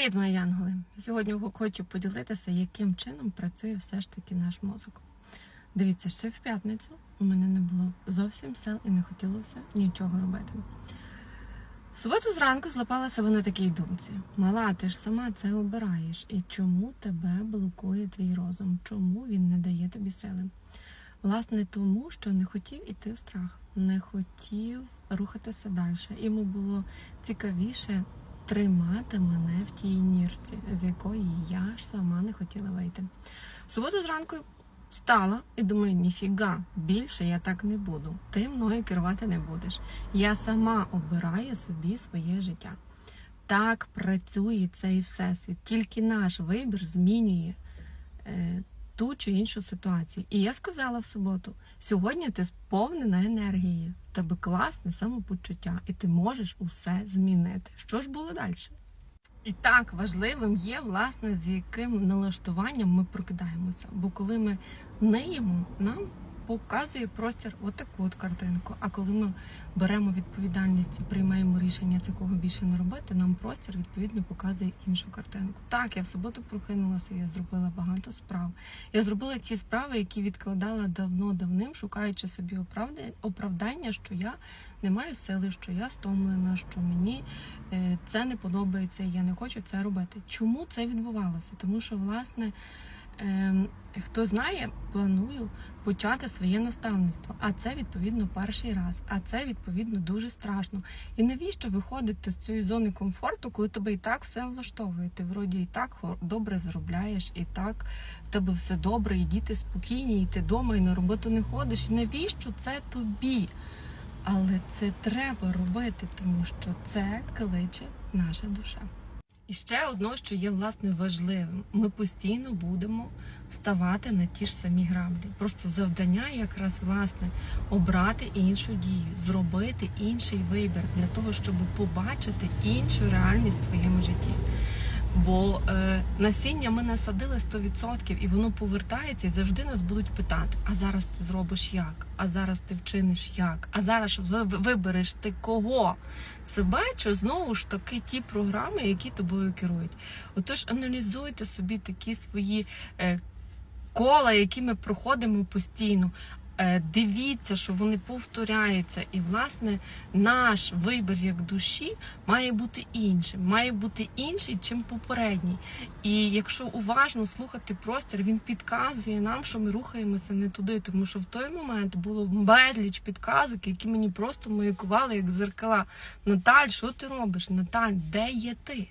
Привіт, мої янголи! Сьогодні хочу поділитися, яким чином працює все ж таки наш мозок. Дивіться, ще в п'ятницю у мене не було зовсім сил і не хотілося нічого робити. В суботу зранку злопала себе на такій думці: мала, ти ж сама це обираєш. І чому тебе блокує твій розум? Чому він не дає тобі сили? Власне, тому що не хотів іти в страх, не хотів рухатися далі. Йому було цікавіше тримати мене в тій нірці, з якої я ж сама не хотіла вийти. В суботу зранку встала і думаю, ніфіга, більше я так не буду. Ти мною керувати не будеш. Я сама обираю собі своє життя. Так працює цей всесвіт. Тільки наш вибір змінює е, ту чи іншу ситуацію. І я сказала в суботу: сьогодні ти сповнена енергії, в тебе класне самопочуття, і ти можеш усе змінити. Що ж було далі? І так важливим є, власне, з яким налаштуванням ми прокидаємося. Бо коли ми ниємо, нам показує простір отаку от картинку. А коли ми беремо відповідальність і приймаємо рішення цього більше не робити, нам простір відповідно показує іншу картинку. Так, я в суботу прокинулася, я зробила багато справ. Я зробила ті справи, які відкладала давно-давним, шукаючи собі оправдання, що я не маю сили, що я стомлена, що мені е, це не подобається, я не хочу це робити. Чому це відбувалося? Тому що, власне, хто знає, планую почати своє наставництво. А це відповідно перший раз. А це відповідно дуже страшно. І навіщо виходити з цієї зони комфорту, коли тебе і так все влаштовує? Ти вроді і так добре заробляєш, і так в тебе все добре, і діти спокійні, і ти вдома, і на роботу не ходиш. І навіщо це тобі? Але це треба робити, тому що це кличе наша душа. І ще одно, що є власне важливим, ми постійно будемо ставати на ті ж самі граблі. Просто завдання якраз власне обрати іншу дію, зробити інший вибір для того, щоб побачити іншу реальність в твоєму житті. Бо е, насіння ми насадили 100% і воно повертається, і завжди нас будуть питати: а зараз ти зробиш як? А зараз ти вчиниш як? А зараз ви- ви- вибереш ти кого? Себе чи знову ж таки ті програми, які тобою керують? Отож, аналізуйте собі такі свої е, кола, які ми проходимо постійно. Е, Дивіться, що вони повторяються, і власне наш вибір як душі має бути іншим, має бути інший, чим попередній. І якщо уважно слухати простір, він підказує нам, що ми рухаємося не туди, тому що в той момент було безліч підказок, які мені просто маякували як зеркала. Наталь, що ти робиш? Наталь, де є ти?